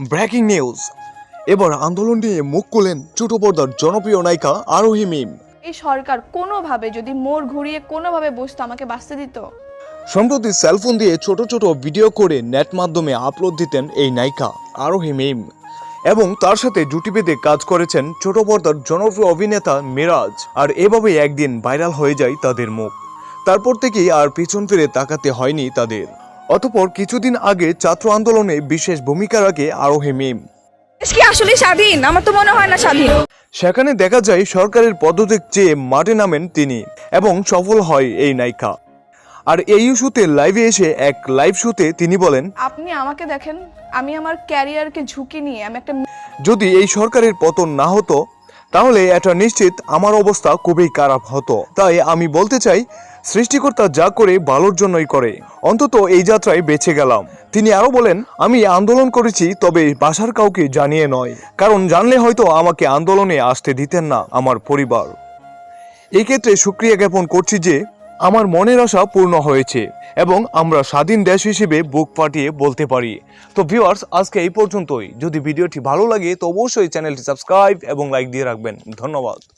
Breaking news. এবার আন্দোলন নিয়ে মুখ খুলেন ছোট পর্দার জনপ্রিয় নায়িকা আরোহী মিম। এই সরকার কোনোভাবে যদি মোড় ঘুরিয়ে কোনোভাবে বসতো আমাকে বাঁচতে দিত। সম্প্রতি সেলফোন দিয়ে ছোট ছোট ভিডিও করে নেট মাধ্যমে আপলোড দিতেন এই নায়িকা আরোহী মিম। এবং তার সাথে জুটি বেঁধে কাজ করেছেন ছোট পর্দার জনপ্রিয় অভিনেতা মিরাজ। আর এভাবেই একদিন ভাইরাল হয়ে যায় তাদের মুখ। তারপর থেকেই আর পিছন ফিরে তাকাতে হয়নি তাদের। অতপর কিছুদিন আগে ছাত্র আন্দোলনে বিশেষ ভূমিকা রাখে আরোহী মিম। দেশ কি আসলে স্বাধীন? আমার তো মনে হয় না স্বাধীন। সেখানে দেখা যায় সরকারের পদত্যাগ চেয়ে মাঠে নামেন তিনি এবং সফল হয় এই নায়িকা। আর এই ইস্যুতে লাইভে এসে এক লাইভ শোতে তিনি বলেন আপনি আমাকে দেখেন আমি আমার ক্যারিয়ারকে ঝুঁকি নিয়ে আমি একটা যদি এই সরকারের পতন না হতো তাহলে এটা নিশ্চিত আমার অবস্থা খুবই খারাপ হতো। তাই আমি বলতে চাই সৃষ্টিকর্তা যা করে ভালোর জন্যই করে। অন্তত এই যাত্রায় বেঁচে গেলাম। তিনি আরও বলেন, আমি আন্দোলন করেছি, তবে বাসার কাউকে জানিয়ে নয়। কারণ জানলে হয়তো আমাকে আন্দোলনে আসতে দিতেন না আমার পরিবার। এই ক্ষেত্রে সুক্রিয়া জ্ঞাপন করছি যে, আমার মনের আশা পূর্ণ হয়েছে এবং আমরা স্বাধীন দেশ হিসেবে বুক ফাটিয়ে বলতে পারি। তো ভিউয়ার্স, আজকে এই পর্যন্তই। যদি ভিডিওটি ভালো লাগে, তো অবশ্যই চ্যানেলটি সাবস্ক্রাইব এবং লাইক দিয়ে রাখবেন। ধন্যবাদ।